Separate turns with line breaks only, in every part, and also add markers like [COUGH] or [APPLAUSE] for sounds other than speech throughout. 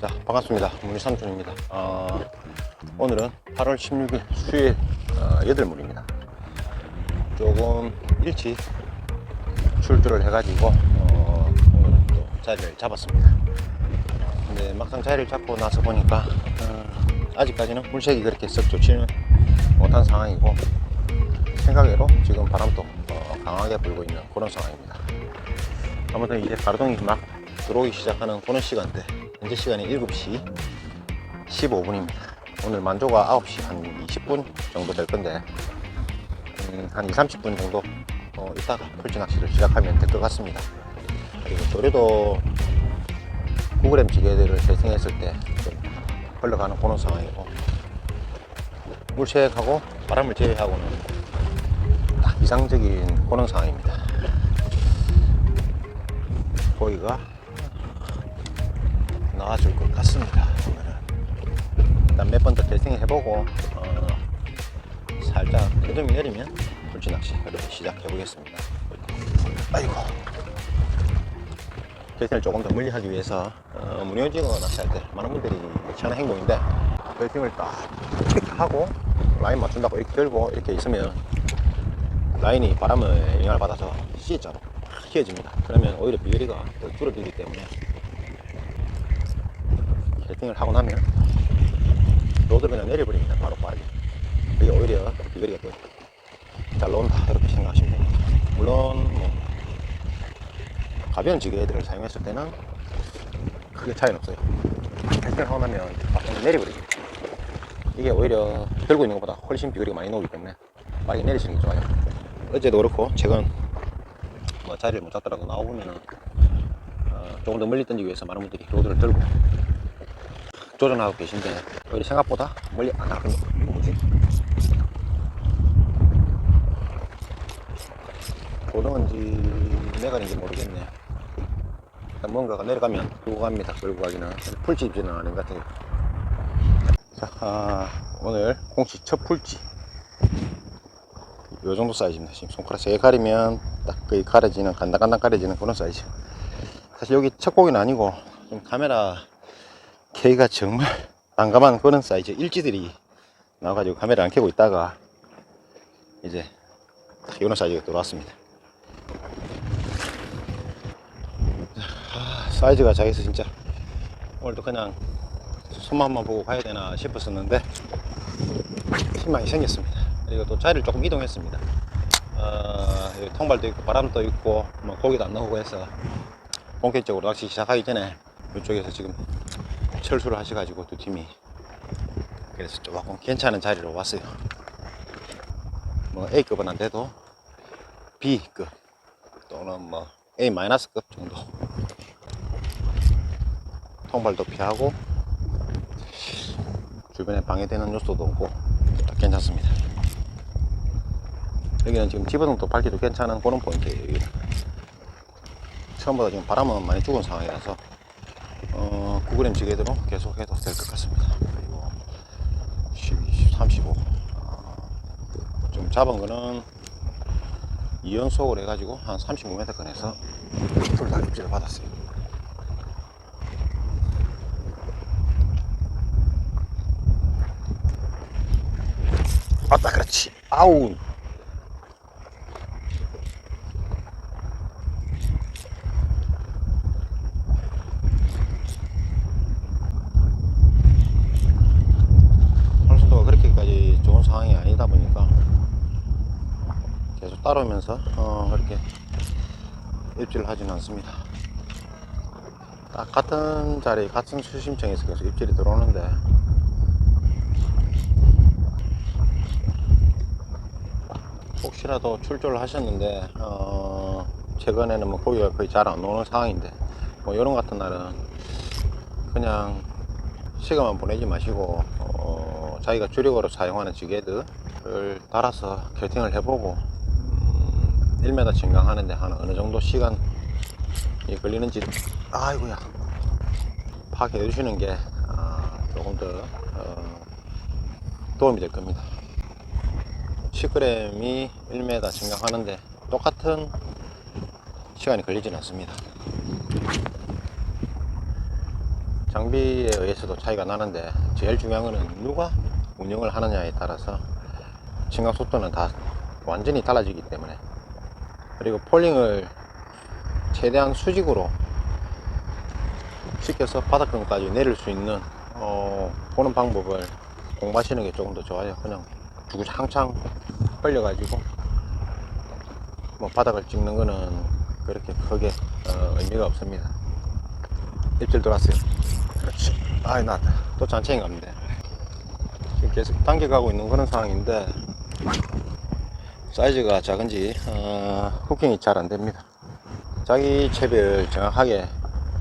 자 반갑습니다. 문희삼촌입니다. 어, 오늘은 8월 16일 수요일 어, 8물입니다. 조금 일찍 출조를 해가지고 어, 오늘은 또 자리를 잡았습니다. 근데 막상 자리를 잡고 나서 보니까 어, 아직까지는 물색이 그렇게 썩 좋지는 못한 상황이고 생각외로 지금 바람도 어, 강하게 불고 있는 그런 상황입니다. 아무튼 이제 가로등이 막 들어오기 시작하는 그런 시간대. 현재 시간이 7시 15분입니다. 오늘 만조가 9시 한 20분 정도 될 건데 음, 한 2, 30분 정도 어, 이따가 풀지 낚시를 시작하면 될 것 같습니다. 그리고 조류도 9g 지게들을 재생했을 때좀 흘러가는 그런 상황이고 물색하고 바람을 제외하고는 딱 이상적인 그런 상황입니다. 고기가 나와줄 것 같습니다. 일단 몇 번 더 테스팅 해보고 어, 살짝 요즘이 내리면 불치 낚시 그렇게 시작해 보겠습니다. 아이고 테스팅을 조금 더 멀리 하기 위해서 어, 무늬오징어 낚시할 때 많은 분들이 하는 행동인데 테스팅을 딱 하고 라인 맞춘다고 이렇게 들고 이렇게 있으면 라인이 바람을 영향을 받아서 C자로 휘어집니다. 그러면 오히려 비거리가 더 줄어들기 때문에 세팅을 하고 나면 로드를 그냥 내려버립니다. 바로 빠르게. 그게 오히려 비거리가 더잘 나온다. 이렇게 생각하시면 됩니다. 물론 뭐 가벼운 지게들을 사용했을 때는 크게 차이는 없어요. 세팅을 하고 나면 바로 내려버립니다. 이게 오히려 들고 있는 것보다 훨씬 비거리가 많이 나오기 때문에 빠르게 내리시는 게 좋아요. 어제도 그렇고 최근 뭐 자리를 못 잡더라도 나오면은 어, 조금 더 멀리 던지기 위해서 많은 분들이 로드를 들고 조전하고 계신데 오히려 생각보다 멀리 안 이거 뭐지? 고등어인지 내가인지 모르겠네 뭔가가 내려가면 끌고 갑니다 끌고 가기는 풀집지는 아닌 것 같아요 자 아, 오늘 공식 첫 풀지 요 정도 사이즈입니다. 지금 손가락 세개 가리면 딱 거의 가려지는, 간당간당 가려지는 그런 사이즈. 사실 여기 첫 곡은 아니고, 좀 카메라 K가 정말 난감한 그런 사이즈. 일지들이 나와가지고 카메라 안 켜고 있다가, 이제 딱 이런 사이즈가 들어왔습니다. 아, 사이즈가 작아서 진짜 오늘도 그냥 손맛만 보고 가야 되나 싶었었는데, 희망이 생겼습니다. 그리고 또 자리를 조금 이동했습니다. 어, 통발도 있고 바람도 있고 뭐 고기도 안 나오고 해서 본격적으로 낚시 시작하기 전에 이쪽에서 지금 철수를 하셔가지고 두 팀이 그래서 조금 괜찮은 자리로 왔어요. 뭐 A급은 안 돼도 B급 또는 뭐 A 마이너스급 정도 통발도 피하고 주변에 방해되는 요소도 없고 괜찮습니다. 여기는 지금 집어등도 밝기도 괜찮은 그런 포인트예요. 처음보다 지금 바람은 많이 죽은 상황이라서 어, 9g 지게대로 계속 해도 될 것 같습니다. 그리고 10, 20, 35. 어, 좀 잡은 거는 2연속을 해가지고 한 35m 꺼내서 둘 다 입질을 받았어요. 아따 그렇지 아우 활성도가 그렇게까지 좋은 상황이 아니다 보니까 계속 따라오면서 어, 그렇게 입질을 하지는 않습니다. 딱 같은 자리, 같은 수심층에서 계속 입질이 들어오는데 혹시라도 출조를 하셨는데 어, 최근에는 뭐 고기가 거의 잘안 나오는 상황인데 뭐 이런 같은 날은 그냥 시간만 보내지 마시고 어, 자기가 주력으로 사용하는 지게들을 달아서 캐팅을 해보고 음, 1m 증강하는데 한 어느 정도 시간이 걸리는지 아이고야 파악해 주시는 게 아, 조금 더 어, 도움이 될 겁니다. 10g이 1m 증강하는데 똑같은 시간이 걸리진 않습니다. 장비에 의해서도 차이가 나는데 제일 중요한 거는 누가 운영을 하느냐에 따라서 진강 속도는 다 완전히 달라지기 때문에 그리고 폴링을 최대한 수직으로 시켜서 바닥근까지 내릴 수 있는 어, 보는 방법을 공부하시는 게 조금 더 좋아요. 그냥 주구장창 벌려가지고 뭐 바닥을 찍는 거는 그렇게 크게 어, 의미가 없습니다. 입질 돌았어요. 그렇지. 아이 나왔다. 또 잔챙이 갑니다. 지금 계속 당겨가고 있는 그런 상황인데 사이즈가 작은지 어, 후킹이 잘 안 됩니다. 자기 채비를 정확하게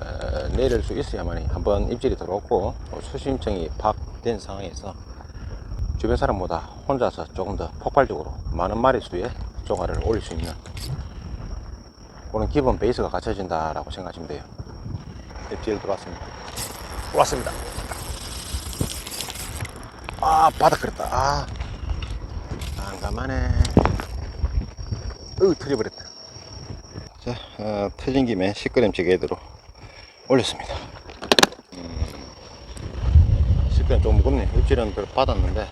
어, 내릴 수 있어야만이 한번 입질이 들어왔고 또 수심층이 파악된 상황에서 주변 사람보다 혼자서 조금 더 폭발적으로 많은 마리수의 조가를 올릴 수 있는 그런 기본 베이스가 갖춰진다 라고 생각하시면 돼요. 입질 들어왔습니다. 들어왔습니다. 아 바닥 그랬다. 아 난감하네. 으 터져버렸다. 자 어, 터진 김에 10g 찌개대로 올렸습니다. 음, 10g 좀 무겁네. 입질은 별 받았는데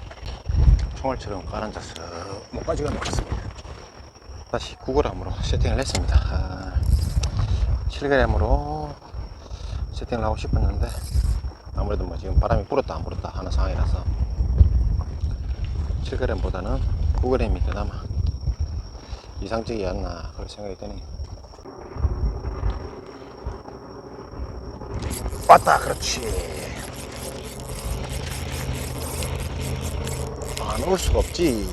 총알처럼 가라앉아서 목까지가 녹았습니다. 다시 9g으로 세팅을 했습니다. 아, 7g으로 세팅을 하고 싶었는데 아무래도 뭐 지금 바람이 불었다 안 불었다 하는 상황이라서 7g보다는 9g이 그나마 이상적이지 않나 그런 생각이 드네요. 왔다 그렇지. 안 올 수가 없지.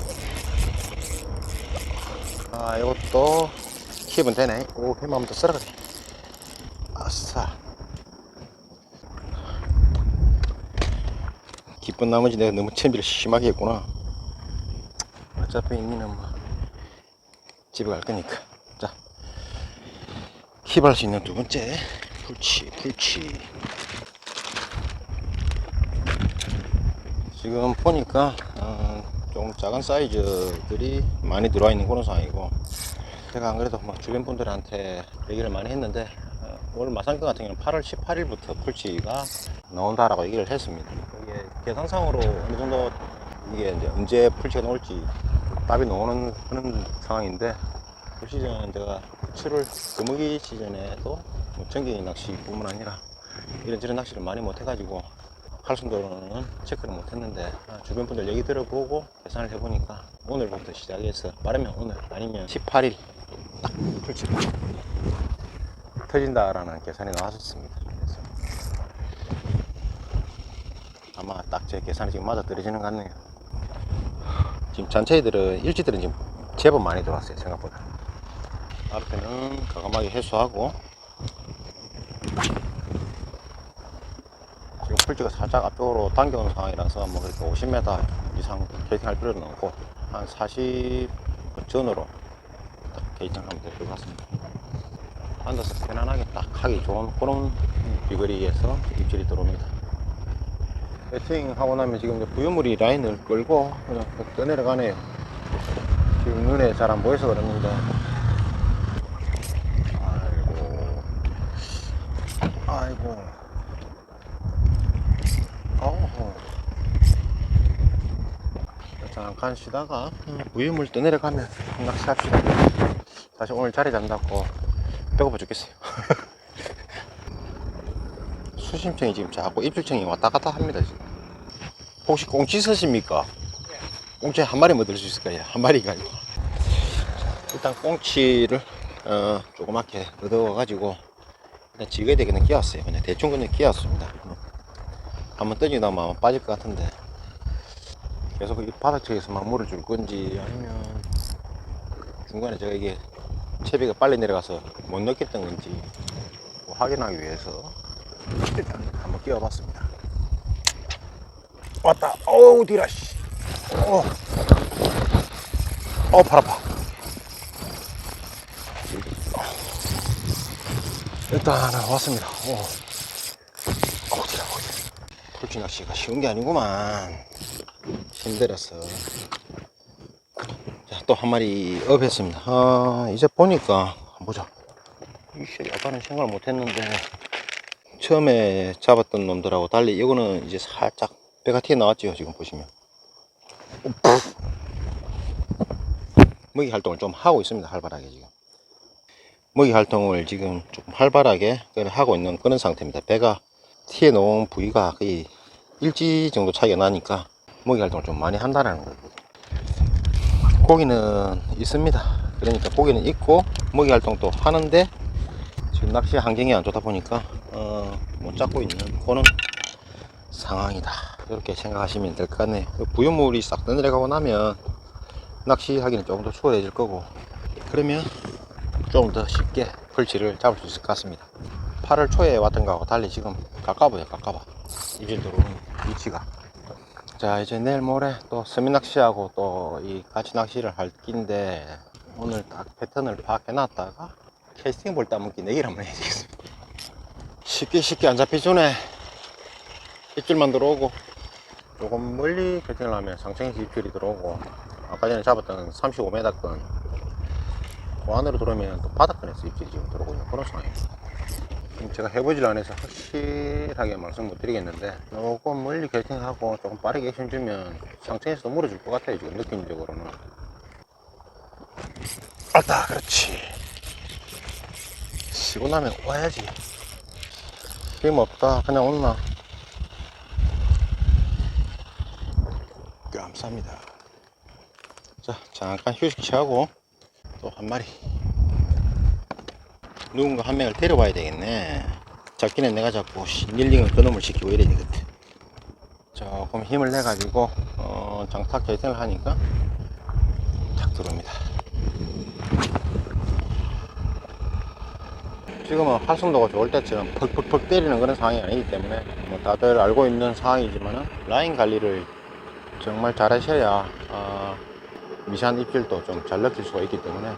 아 이것도 킵은 되네. 오 힘 한번 더 쓸어가네 아싸. 기쁜 나머지 내가 너무 챔비를 심하게 했구나. 어차피 니는 뭐 집에 갈 거니까. 자 킵할 수 있는 두 번째. 풀치 풀치. 지금 보니까 어, 좀 작은 사이즈들이 많이 들어와 있는 그런 상황이고 제가 안 그래도 뭐 주변 분들한테 얘기를 많이 했는데 어, 오늘 마산거 같은 경우는 8월 18일부터 풀치가 나온다라고 얘기를 했습니다. 이게 계산상으로 어느 정도 이게 이제 언제 풀치가 나올지 답이 나오는 그런 상황인데 그 시즌은 제가 7월 금어기 시즌에도 뭐 전기 낚시뿐만 아니라 이런저런 낚시를 많이 못 해가지고 칼순도로는 체크를 못 했는데 아, 주변 분들 얘기 들어보고 계산을 해보니까 오늘부터 시작해서 빠르면 오늘 아니면 18일 딱 풀치를 터진다라는 계산이 나왔었습니다. 그래서 아마 딱 제 계산이 지금 맞아 떨어지는 것 같네요. 지금 잔체들은 일지들은 지금 제법 많이 들어왔어요 생각보다. 앞에는 가감하게 해소하고 지금 풀지가 살짝 앞쪽으로 당겨오는 상황이라서 뭐 그렇게 50m 이상 게이팅할 필요는 없고 한 40 전으로 딱 게이팅하면 될 것 같습니다. 앉아서 편안하게 딱 하기 좋은 그런 비거리에서 입질이 들어옵니다. 배팅 하고 나면 지금 부유물이 라인을 끌고 그냥 떠내려가네요. 지금 눈에 잘 안 보여서 그랬는데. 아이고. 아이고. 어허. 잠깐 쉬다가 부유물 떠내려가면 [LAUGHS] 낚시합시다. 사실 오늘 자리 잡는다고 배고파 죽겠어요 [LAUGHS] 수심층이 지금 자꾸 입질층이 왔다 갔다 합니다 지금. 혹시 꽁치 쓰십니까? 꽁치 한 마리 뭐들수 있을까요? 한 마리가 아니고 일단 꽁치를 어, 조그맣게 얻어가지고 일단 지그에 그냥 끼웠어요. 그냥 대충 그냥 끼웠습니다. 한번 나면 아마 빠질 것 같은데. 계속 이 바닥쪽에서만 물을 줄 건지 아니면 중간에 제가 이게 채비가 빨리 내려가서 못 넣겠던 건지 뭐 확인하기 위해서 일단 한번 끼워봤습니다 왔다 어우 뒤라 씨 어, 어, 팔 아파. 일단 왔습니다. 어, 어디야, 어디. 풀치 낚시가 쉬운 게 아니구만. 힘들었어. 자, 또한 마리 업 했습니다. 아, 이제 보니까, 한번 보자. 이씨, 아까는 생각을 못 했는데, 처음에 잡았던 놈들하고 달리 이거는 이제 살짝 배가 튀어 나왔죠 지금 보시면. 먹이 활동을 좀 하고 있습니다 활발하게 지금. 먹이 활동을 지금 조금 활발하게 하고 있는 그런 상태입니다. 배가 튀어 놓은 부위가 거의 일지 정도 차이가 나니까 먹이 활동을 좀 많이 한다는 거예요. 고기는 있습니다. 그러니까 고기는 있고 먹이 활동도 하는데 지금 낚시 환경이 안 좋다 보니까 어, 못 잡고 있는 그런 상황이다. 이렇게 생각하시면 될 것 같네요. 그 부유물이 싹 내려가고 나면 낚시하기는 조금 더 수월해질 거고 그러면 좀 더 쉽게 벌치를 잡을 수 있을 것 같습니다. 8월 초에 왔던 거하고 달리 지금 가까워요 가까워. 이질 들어오는 위치가. 자 이제 내일 모레 또 서민 낚시하고 또이 같이 낚시를 할 끼인데 오늘 딱 패턴을 파악해 놨다가 캐스팅 볼때 한번 내기를 한번 해야 되겠습니다. 쉽게 쉽게 안 전에 입질만 들어오고. 조금 멀리 캐팅을 하면 상층에서 입질이 들어오고 아까 전에 잡았던 35m권 그 안으로 들어오면 또 바닥권에서 입질이 지금 들어오고 있는 그런 상황입니다. 지금 제가 해보질 않아서 확실하게 말씀 못 드리겠는데 조금 멀리 캐팅하고 조금 빠르게 액션 주면 상층에서도 물어줄 것 같아요 지금 느낌적으로는. 알다 그렇지 쉬고 나면 와야지. 힘 없다. 그냥 온나. 감사합니다. 자 잠깐 휴식 취하고 또 한 마리. 누군가 한 명을 데려와야 되겠네. 잡기는 내가 잡고 릴링은 그놈을 지키고 이래야 되겠다. 조금 힘을 내 가지고 어, 장타 결정을 하니까 탁 들어옵니다 지금은 활성도가 좋을 때처럼 퍽퍽퍽 때리는 그런 상황이 아니기 때문에 뭐 다들 알고 있는 상황이지만은 라인 관리를 정말 잘 하셔야 어, 미세한 입질도 좀 잘 느낄 수가 있기 때문에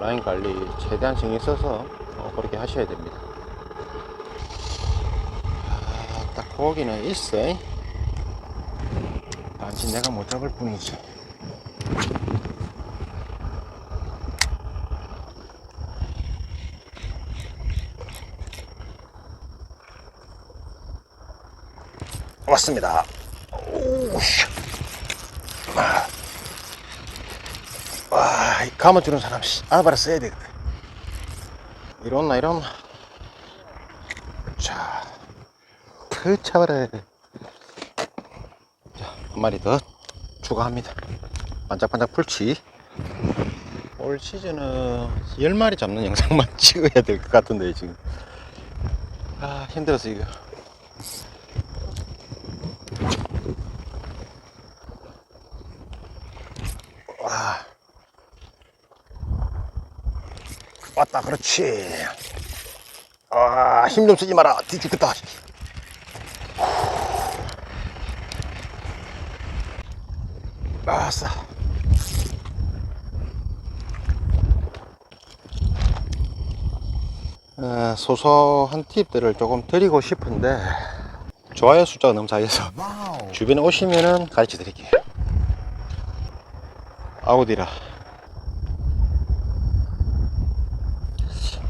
라인 관리 최대한 신경 써서 어, 그렇게 하셔야 됩니다. 아, 딱 고기는 있어. 단지 내가 못 잡을 뿐이지. 왔습니다. 오우씨. 아. 와, 이 감아주는 사람, 씨, 알바를 써야 되겠다. 이런나, 이런나. 자, 그 차버려. 자, 한 마리 더 추가합니다. 반짝반짝 풀치. 올 시즌은 10마리 잡는 영상만 [LAUGHS] 찍어야 될 것 같은데, 지금. 아, 힘들었어, 이거. 왔다, 그렇지. 아, 힘 좀 쓰지 마라. 뒤 죽겠다. 아싸. 어, 소소한 팁들을 조금 드리고 싶은데 좋아요 숫자가 너무 작아서 주변에 오시면은 가르쳐 드릴게요 아우디라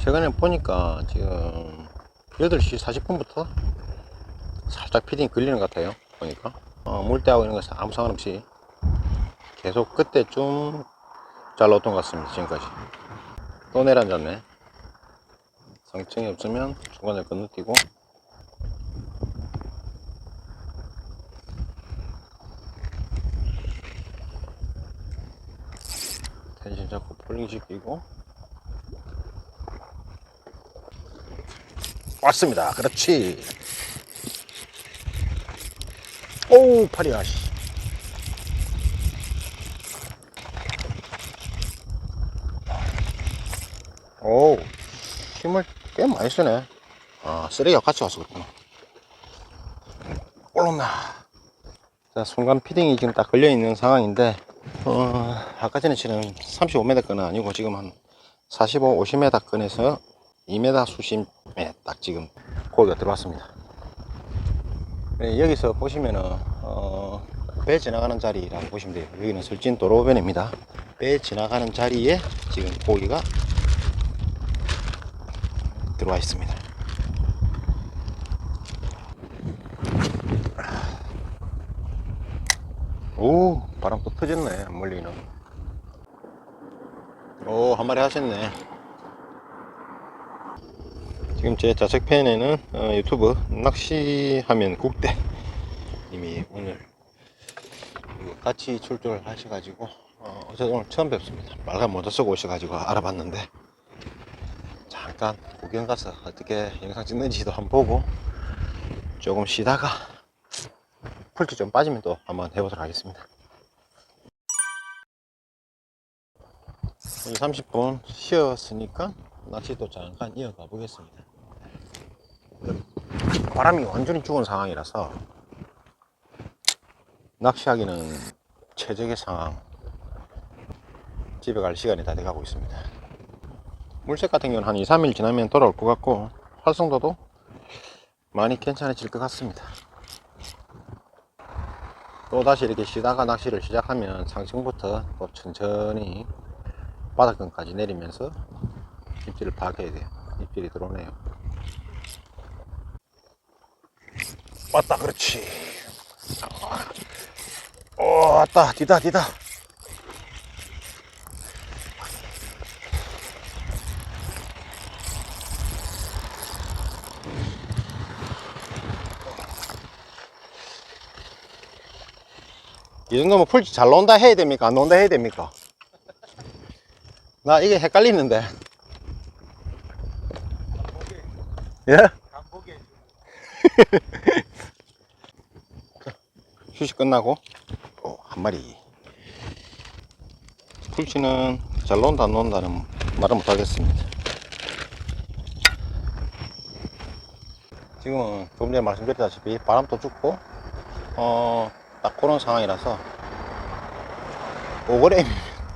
최근에 보니까 지금 8시 40분부터 살짝 피딩이 걸리는 것 같아요 보니까. 어, 물때하고 이런 거 아무 상관없이 계속 그때 좀잘 넣었던 것 같습니다 지금까지. 또 내려앉았네. 상층이 없으면 중간에 건너뛰고. 텐션 잡고 폴링 시키고 왔습니다. 그렇지. 오우 팔이야 씨. 오우 힘을 꽤 많이 쓰네. 아 쓰레기가 같이 와서 그렇구나. 올라온나. 자 순간 피딩이 지금 딱 걸려있는 상황인데 어, 아까 전에 치는 35m 끈은 아니고 지금 한 45, 50m 끈에서 2m 수심에 딱 지금 고기가 들어왔습니다. 네, 여기서 보시면은 어, 배 지나가는 자리라고 보시면 돼요. 여기는 설진 도로변입니다. 배 지나가는 자리에 지금 고기가 들어와 있습니다. 오 바람 또 터졌네 멀리는 오 한 마리 하셨네 지금 제 좌측 펜에는 어, 유튜브 낚시하면 국대. 님이 오늘 같이 출조를 하셔가지고 어, 저 오늘 처음 뵙습니다. 빨간 모자 쓰고 오셔가지고 알아봤는데 잠깐 구경 가서 어떻게 영상 찍는지도 한번 보고 조금 쉬다가 풀기 좀 빠지면 또 한번 해보도록 하겠습니다. 30분 쉬었으니까 낚시 또 잠깐 이어가 보겠습니다 바람이 완전히 죽은 상황이라서 낚시하기는 최적의 상황. 집에 갈 시간이 다 돼가고 있습니다. 물색 같은 경우는 한 2, 3일 지나면 돌아올 것 같고 활성도도 많이 괜찮아질 것 같습니다. 또 다시 이렇게 쉬다가 낚시를 시작하면 상층부터 또 천천히 바닥근까지 내리면서 입질을 파악해야 돼요. 입질이 들어오네요 왔다 그렇지 오 왔다 뒤다 뒤다 이 정도면 풀지 잘 나온다 해야 됩니까? 안 나온다 해야 됩니까? 나 이게 헷갈리는데. 예? 휴식 끝나고? 어, 한 마리. 풀치는 잘 나온다 안 나온다는 말은 못 하겠습니다. 지금은 조금 전에 말씀드렸다시피 바람도 죽고 어, 딱 그런 상황이라서 오그램이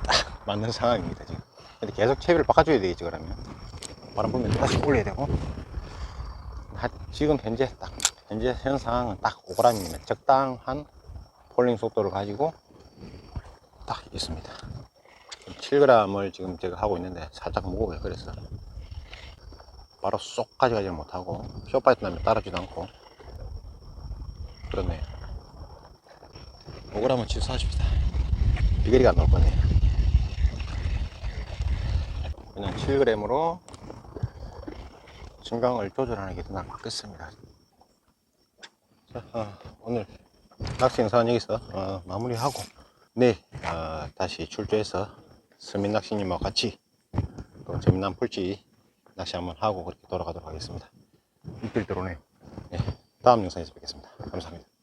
딱 맞는 상황입니다 지금. 근데 계속 채비를 바꿔줘야 되겠지 그러면. 바람 불면 다시 올려야 되고. 하- 지금 현재 딱 현재 현 상황은 딱 오그램이면 적당한 폴링 속도를 가지고 딱 있습니다 7g을 지금 제가 하고 있는데 살짝 무거워요 그래서 바로 쏙 가져가지 못하고 쇼파이트 나면 따라주지도 않고 그렇네요 5g은 취소하십시다. 비거리가 안 나올 거네요. 그냥 7g으로 증강을 조절하는 게더 낫겠습니다. 자, 어, 오늘 낚시 영상은 여기서 어, 마무리하고 내일 어, 다시 출조해서 서민 낚시님과 같이 또 재미난 풀지 낚시 한번 하고 그렇게 돌아가도록 하겠습니다. 이필 들어오네요. 네, 다음 영상에서 뵙겠습니다. 감사합니다.